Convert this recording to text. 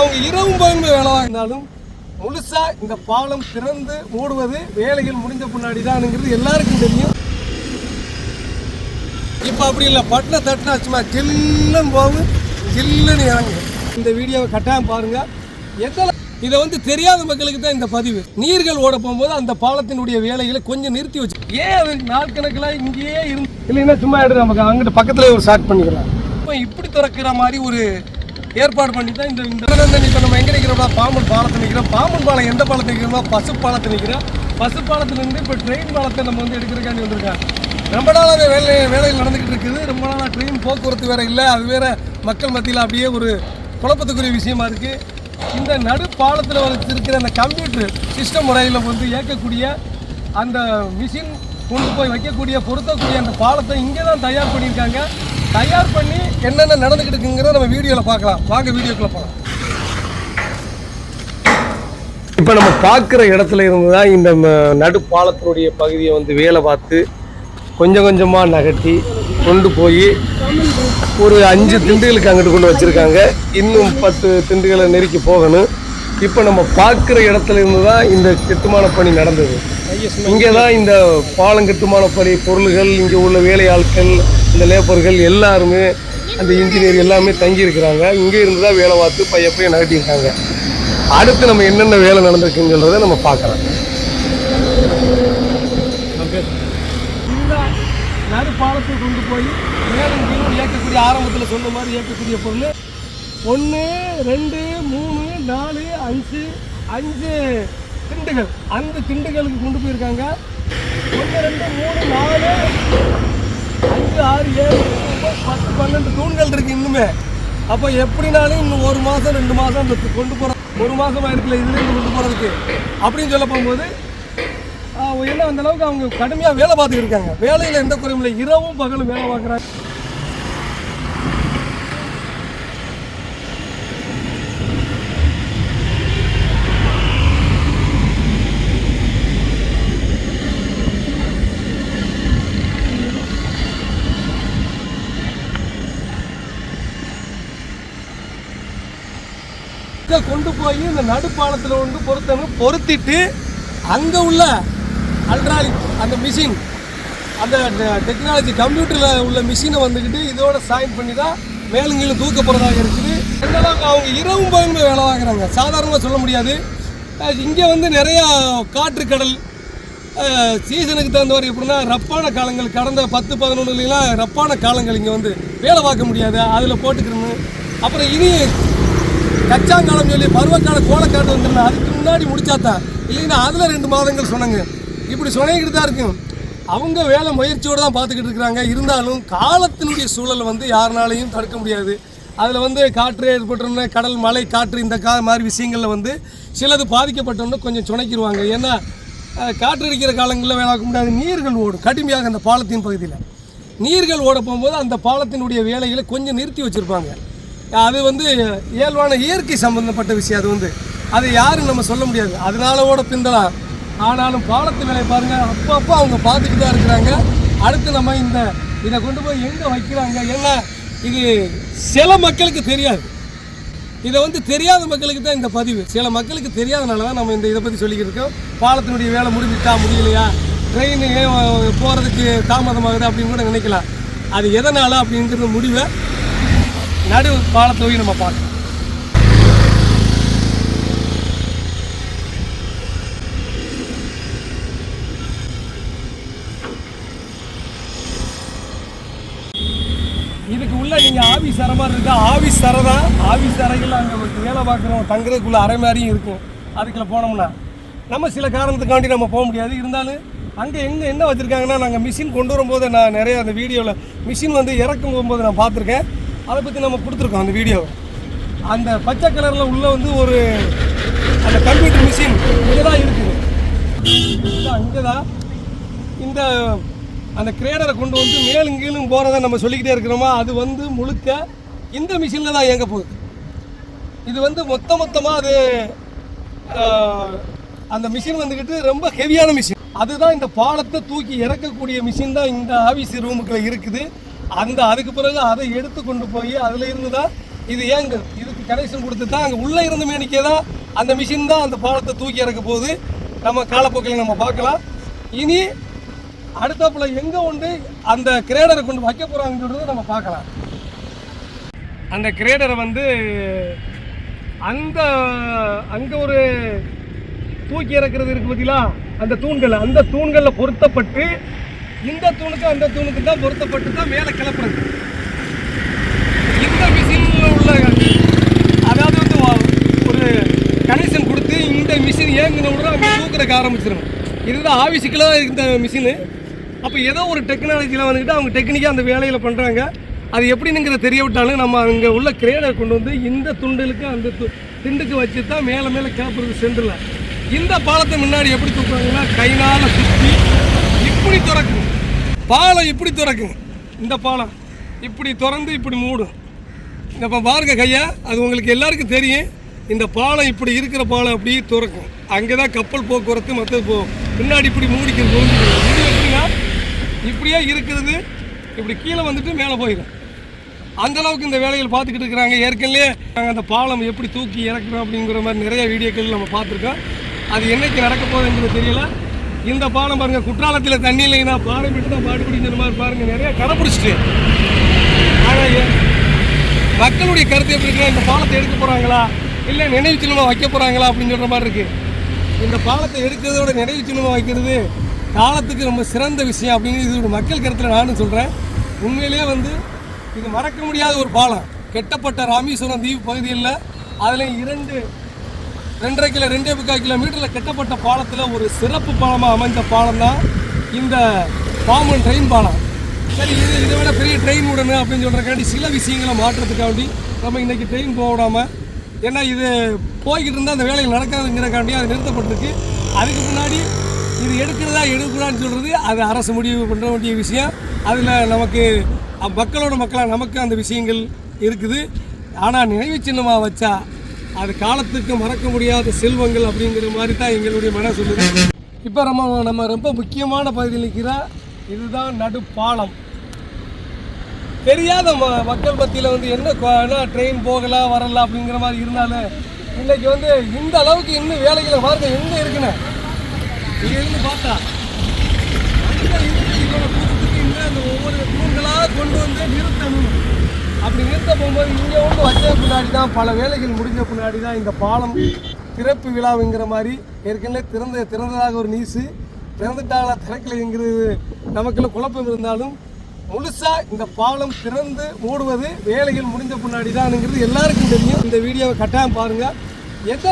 அவங்க இரவும் பகலுமே வேலை இருந்தாலும் முழுசா இந்த பாலம் திறந்து மூடுவது வேலைகள் முடிஞ்ச பின்னாடி தான்ங்கிறது எல்லாருக்கும் தெரியும். இப்போ அப்படி இல்லை பட்டின தட்டினா சும்மா ஜில்லுன்னு போகும் ஜில்லுன்னு இறங்கும். இந்த வீடியோவை கட்டாயம் பாருங்க. எத்தனை இதை வந்து தெரியாத மக்களுக்கு தான் இந்த பதிவு. நீர்கள் ஓட போகும்போது அந்த பாலத்தினுடைய வேலைகளை கொஞ்சம் நிறுத்தி வச்சு ஏன் நாள் கணக்கில் இங்கேயே இருந்து இல்லைன்னா சும்மா எடுத்து நமக்கு அங்கிட்டு பக்கத்துல ஒரு ஸ்டார்ட் பண்ணிக்கலாம். இப்போ இப்படி திறக்கிற மாதிரி ஒரு ஏற்பாடு பண்ணி தான் இந்த இந்த இப்போ நம்ம எங்கே நிற்கிறோம்னா பாம்பன் பாலத்தை நிற்கிறோம். பாம்பன் பாலம் எந்த பாலத்தை நிற்கிறோம்னா பசு பாலத்தை நிற்கிறோம். பசு பாலத்துலேருந்து இப்போ ட்ரெயின் பாலத்தை நம்ம வந்து எடுக்கிறக்காண்டி வந்திருக்காங்க. ரொம்ப நாளாகவே வேலை வேலைகள் நடந்துக்கிட்டு இருக்குது. ரொம்ப நாளாக ட்ரெயின் போக்குவரத்து வேறு இல்லை. அது வேறு மக்கள் மத்தியில் அப்படியே ஒரு குழப்பத்துக்குரிய விஷயமா இருக்குது இந்த நடு பாலத்தில் வச்சிருக்கிற அந்த கம்ப்யூட்டர் சிஸ்டம் முறையில் வந்து இயக்கக்கூடிய அந்த மிஷின் கொண்டு போய் வைக்கக்கூடிய பொருத்தக்கூடிய அந்த பாலத்தை இங்கே தான் தயார் பண்ணியிருக்காங்க. தயார் பண்ணி என்னென்ன நடந்துக்கிட்டு இருக்குங்கிறத நம்ம வீடியோவில் பார்க்கலாம். வாங்க வீடியோக்குள்ளே போகலாம் இப்போ நம்ம பார்க்குற இடத்துல இருந்து தான் இந்த நடுப்பாலத்தினுடைய பகுதியை வந்து வேலை பார்த்து கொஞ்சம் கொஞ்சமாக நகர்த்தி கொண்டு போய் ஒரு அஞ்சு திண்டுகளுக்கு அங்கிட்டு கொண்டு வச்சுருக்காங்க. இன்னும் பத்து திண்டுகளை நெருக்கி போகணும். இப்போ நம்ம பார்க்குற இடத்துல இருந்து தான் இந்த கட்டுமான பணி நடந்தது. இங்கே தான் இந்த பாலம் கட்டுமான பணி பொருள்கள் இங்கே உள்ள வேலையாட்கள் இந்த லேபர்கள் எல்லாருமே அந்த இன்ஜினியர் எல்லாமே தங்கியிருக்கிறாங்க. இங்கே இருந்து தான் வேலை பார்த்து பைய பையன் நகட்டியிருக்காங்க. அடுத்து நம்ம என்னென்ன வேலை நடந்திருக்குங்கிறத நம்ம பார்க்கலாம். நடுப்பாலத்தை கொண்டு போய் மேலும் கீழும் இயக்கக்கூடிய ஆரம்பத்தில் சொன்ன மாதிரி இயக்கக்கூடிய பொருள் ஒன்று ரெண்டு மூணு நாலு அஞ்சு அஞ்சு திண்டுகள் அந்த திண்டுகளுக்கு கொண்டு போயிருக்காங்க. ஒன்று ரெண்டு மூணு நாலு அஞ்சு ஆறு ஏழு பத்து பன்னெண்டு தூண்கள் இருக்கு இன்னுமே. அப்போ எப்படினாலும் இன்னும் ஒரு மாதம் ரெண்டு மாதம் கொண்டு போகிற ஒரு மாதம் இருக்குல்ல இதுலேருந்து கொண்டு போகிறதுக்கு அப்படின்னு சொல்ல போகும்போது என்ன அந்த அளவுக்கு அவங்க கடுமையாக வேலை பார்த்துக்கிட்டு இருக்காங்க. வேலையில் எந்த குறையும் இல்லை. இரவும் பகலும் வேலை பார்க்குறாங்க. இதை கொண்டு போய் இந்த நடுப்பாலத்தில் கொண்டு பொருத்தணும் பொருத்திட்டு அங்கே உள்ள அல்ட்ராலிக் அந்த மிஷின் அந்த டெக்னாலஜி கம்ப்யூட்டரில் உள்ள மிஷினை வந்துக்கிட்டு இதோட சாயின் பண்ணி தான் மேலுங்களும் தூக்க போகிறதாக இருக்குது. எந்தளவுக்கு அவங்க இரவும் பகலுமே வேலை பார்க்குறாங்க? சாதாரணமாக சொல்ல முடியாது. இங்கே வந்து நிறையா காற்று கடல் சீசனுக்கு தகுந்த மாதிரி எப்படின்னா ரப்பான காலங்கள் கடந்த பத்து பதினொன்றுலாம் ரப்பான காலங்கள் இங்கே வந்து வேலை பார்க்க முடியாது. அதில் போட்டுக்கிறணும் அப்புறம் இனி கச்சாங்காலம் சொல்லி பருவக்கால கோலக்காட்டு வந்துருந்தேன். அதுக்கு முன்னாடி முடிச்சாதான் இல்லைன்னா அதில் ரெண்டு மாதங்கள் சொன்னாங்க. இப்படி சொன்னிக்கிட்டு தான் இருக்கும் அவங்க வேலை முயற்சியோடு தான் பார்த்துக்கிட்டு இருக்கிறாங்க. இருந்தாலும் காலத்தினுடைய சூழலை வந்து யாருனாலையும் தடுக்க முடியாது. அதில் வந்து காற்று ஏற்பட்டோம்னா கடல் மலை காற்று இந்த கா மாதிரி விஷயங்களில் வந்து சிலது பாதிக்கப்பட்டோம்னா கொஞ்சம் சுணைக்கிடுவாங்க. ஏன்னா காற்று அடிக்கிற காலங்களில் வேலை முடியாது. நீர்கள் ஓடும். கடுமையாக அந்த பாலத்தின் பகுதியில். நீர்கள் ஓட போகும்போது அந்த பாலத்தினுடைய வேலைகளை கொஞ்சம் நிறுத்தி வச்சுருப்பாங்க. அது வந்து இயல்பான இயற்கை சம்பந்தப்பட்ட விஷயம் அது வந்து. அதை யாரும் நம்ம சொல்ல முடியாது. அதனால கூட பிந்தலாம் ஆனாலும் பாலத்து வேலையை பாருங்கள் அப்பப்போ அவங்க பார்த்துக்கிட்டு தான் இருக்கிறாங்க. அடுத்து நம்ம இந்த இதை கொண்டு போய் எங்கே வைக்கிறாங்க? ஏன்னா இது சில மக்களுக்கு தெரியாது. இதை வந்து தெரியாத மக்களுக்கு தான் இந்த பதிவு. சில மக்களுக்கு தெரியாதனால தான் நம்ம இந்த இதை பற்றி சொல்லிக்கிட்டு இருக்கோம். பாலத்தினுடைய வேலை முடிஞ்சிட்டா முடியலையா? ட்ரெயின் போகிறதுக்கு தாமதமாகுது அப்படின்னு கூட நினைக்கலாம். அது எதனால் அப்படிங்கிறது முடிவை நடு பாலத்தை நம்ம பார்க்கலாம். இதுக்கு உள்ள நீங்க ஆவி சர மாதிரி இருக்கா? ஆவி அறை தான். ஆபீஸ் அறைகள் அங்கே வேலை பார்க்குறோம் தங்குறதுக்குள்ள அறை மாதிரியும் இருக்கும். அதுக்குள்ள போனோம்னா நம்ம சில காரணத்துக்காண்டி நம்ம போக முடியாது. இருந்தாலும் அங்கே எங்கே என்ன வச்சுருக்காங்கன்னா நாங்கள் மிஷின் கொண்டு வரும்போது நான் நிறைய அந்த வீடியோவில் மிஷின் வந்து இறக்கும் போகும்போது நான் பார்த்துருக்கேன். அதை பற்றி நம்ம கொடுத்துருக்கோம் அந்த வீடியோவை அந்த பச்சை கலரில் உள்ளே வந்து ஒரு அந்த கம்ப்யூட்டர் மிஷின் இங்கே தான் இருக்குது. இங்கே தான் இந்த அந்த கிரேடரை கொண்டு வந்து மேலும் கீழும் போகிறத நம்ம சொல்லிக்கிட்டே இருக்கிறோமா? அது வந்து முழுக்க இந்த மிஷினில் தான் இயங்க போகுது. இது வந்து மொத்த மொத்தமாக அது அந்த மிஷின் வந்துக்கிட்டு ரொம்ப ஹெவியான மிஷின் அதுதான் இந்த பாலத்தை தூக்கி இறக்கக்கூடிய மிஷின் தான் இந்த ஆஃபீஸ் ரூமுக்குள்ள இருக்குது. அந்த அதுக்கு பிறகு அதை எடுத்து கொண்டு போய் அதில் இருந்து தான் இது ஏங்க? இதுக்கு கனெக்ஷன் கொடுத்து தான் அங்கே உள்ளே இருந்த மேனிக்கே தான் அந்த மிஷின் தான் அந்த பாலத்தை தூக்கி இறக்க போகுது. நம்ம காலப்போக்கில் நம்ம பார்க்கலாம். இனி அடுத்தாப்புல எங்கே உண்டு அந்த கிரேடரை கொண்டு வைக்க போகிறாங்கன்றதை நம்ம பார்க்கலாம். அந்த கிரேடரை வந்து அந்த அங்கே ஒரு தூக்கி இறக்குறது இருக்கு பார்த்தீங்களா அந்த தூண்கள் அந்த தூண்களில் பொருத்தப்பட்டு இந்த தூணுக்கு அந்த தூணுக்கு தான் பொருத்தப்பட்டு தான் மேலே கிளப்புறது. இந்த மிஷினில் உள்ள அதாவது வந்து ஒரு கனெக்ஷன் கொடுத்து இந்த மிஷின் ஏங்கின உடனே அவங்க தூக்குறதுக்கு ஆரம்பிச்சிடும் இதுதான் ஆவிசிக்கலாக இந்த மிஷினு அப்போ ஏதோ ஒரு டெக்னாலஜியில் வந்துக்கிட்டு அவங்க டெக்னிக்காக அந்த வேலையில் பண்ணுறாங்க அது எப்படிங்கிறத தெரிய விட்டாலும் நம்ம அங்கே உள்ள கிரேடை கொண்டு வந்து இந்த துண்டலுக்கு அந்த து- திண்டுக்கு வச்சு தான் மேலே மேலே கிளப்புறது சென்டரில் இந்த பாலத்தை முன்னாடி எப்படி தூக்குறாங்கன்னா கைனால சுற்றி இப்படி திறக்குங்க பாலம் இப்படி திறக்குங்க இந்த பாலம் இப்படி திறந்து இப்படி மூடும். இந்த இப்போ பாருங்க கையா அது உங்களுக்கு எல்லாருக்கும் தெரியும். இந்த பாலம் இப்படி இருக்கிற பாலம் அப்படியே திறக்கும். அங்கே தான் கப்பல் போக்குவரத்து மற்றது போகும் பின்னாடி இப்படி மூடிக்கிறது மூடிக்கிறது. எப்படின்னா இப்படியே இருக்கிறது இப்படி கீழே வந்துட்டு மேலே போயிடும். அந்த அளவுக்கு இந்த வேலைகள் பார்த்துக்கிட்டு இருக்கிறாங்க. ஏற்கனவே நாங்கள் அந்த பாலம் எப்படி தூக்கி இறக்குறோம் அப்படிங்கிற மாதிரி நிறைய வீடியோக்கள் நம்ம பார்த்துருக்கோம். அது என்னைக்கு நடக்க போகுதுங்கிறது தெரியல. இந்த பாலம் பாருங்க குற்றாலத்தில் தண்ணி இல்லைன்னா பானை விட்டு தான் பாடு பிடிக்கிற மாதிரி பாருங்க நிறைய கடைப்பிடிச்சிட்டு ஆனால் மக்களுடைய கருத்து எப்படி இருக்குன்னா இந்த பாலத்தை எடுக்க போகிறாங்களா இல்லை நினைவு சின்னமாக வைக்க போகிறாங்களா அப்படின்னு சொல்கிற மாதிரி இருக்குது இந்த பாலத்தை எடுக்கிறதோட நினைவு சின்னமாக வைக்கிறது காலத்துக்கு ரொம்ப சிறந்த விஷயம் அப்படின்னு இது ஒரு மக்கள் கருத்தில் நானும் சொல்கிறேன் உண்மையிலேயே வந்து இது மறக்க முடியாத ஒரு பாலம். கெட்டப்பட்ட ராமேஸ்வரம் தீவு பகுதியில் அதில் இரண்டு ரெண்டரை கிலோ ரெண்டே முக்கால் கிலோமீட்டரில் கட்டப்பட்ட பாலத்தில் ஒரு சிறப்பு பாலமாக அமைந்த பாலம் தான் இந்த பாம்பன் ட்ரெயின் பாலம். சரி இது இதை விட பெரிய ட்ரெயின் விடணும் அப்படின்னு சொல்கிறக்காண்டி சில விஷயங்களை மாற்றுறதுக்காண்டி நம்ம இன்றைக்கி ட்ரெயின் போக விடாம ஏன்னா இது போய்கிட்டு இருந்தால் அந்த வேலையில் நடக்காதுங்கிறக்காண்டி அது நிறுத்தப்பட்டிருக்கு. அதுக்கு முன்னாடி இது எடுக்கிறதா எடுக்கிறான்னு சொல்கிறது அது அரசு முடிவு பண்ண வேண்டிய விஷயம். அதில் நமக்கு மக்களோட மக்களாக நமக்கு அந்த விஷயங்கள் இருக்குது. ஆனால் நினைவு சின்னமாக வச்சா அது காலத்துக்கு மறக்க முடியாத செல்வங்கள் அப்படிங்கிற மாதிரி தான் எங்களுடைய மன சொல்லுது. இப்போ நம்ம நம்ம ரொம்ப முக்கியமான பகுதியில் நிற்கிற இதுதான் நடுப்பாலம். தெரியாத ம மக்கள் மத்தியில் வந்து என்ன ட்ரெயின் போகலாம் வரலாம் அப்படிங்கிற மாதிரி இருந்தாலும் இன்னைக்கு வந்து இந்த அளவுக்கு இன்னும் வேலைகளை பாருங்க எங்கே இருக்குன்னு இங்க இருந்து பார்த்தா இந்த இன்னும் அந்த ஒவ்வொரு தூண்களாக கொண்டு வந்து நிறுத்தணும். அப்படி நிறுத்த போகும்போது இங்கே வந்து வச்ச பின்னாடி தான் பல வேலைகள் முடிஞ்ச பின்னாடி தான் இந்த பாலம் திறப்பு விழாவுங்கிற மாதிரி ஏற்கனவே திறந்த திறந்ததாக ஒரு நியூஸு திறந்துட்டாங்களா திறக்கலைங்கிறது நமக்குள்ள குழப்பம் இருந்தாலும் முழுசாக இந்த பாலம் திறந்து மூடுவது வேலைகள் முடிஞ்ச பின்னாடி தான்ங்கிறது எல்லாருக்கும் தெரியும். இந்த வீடியோவை கட்டாயம் பாருங்கள் எத்தனை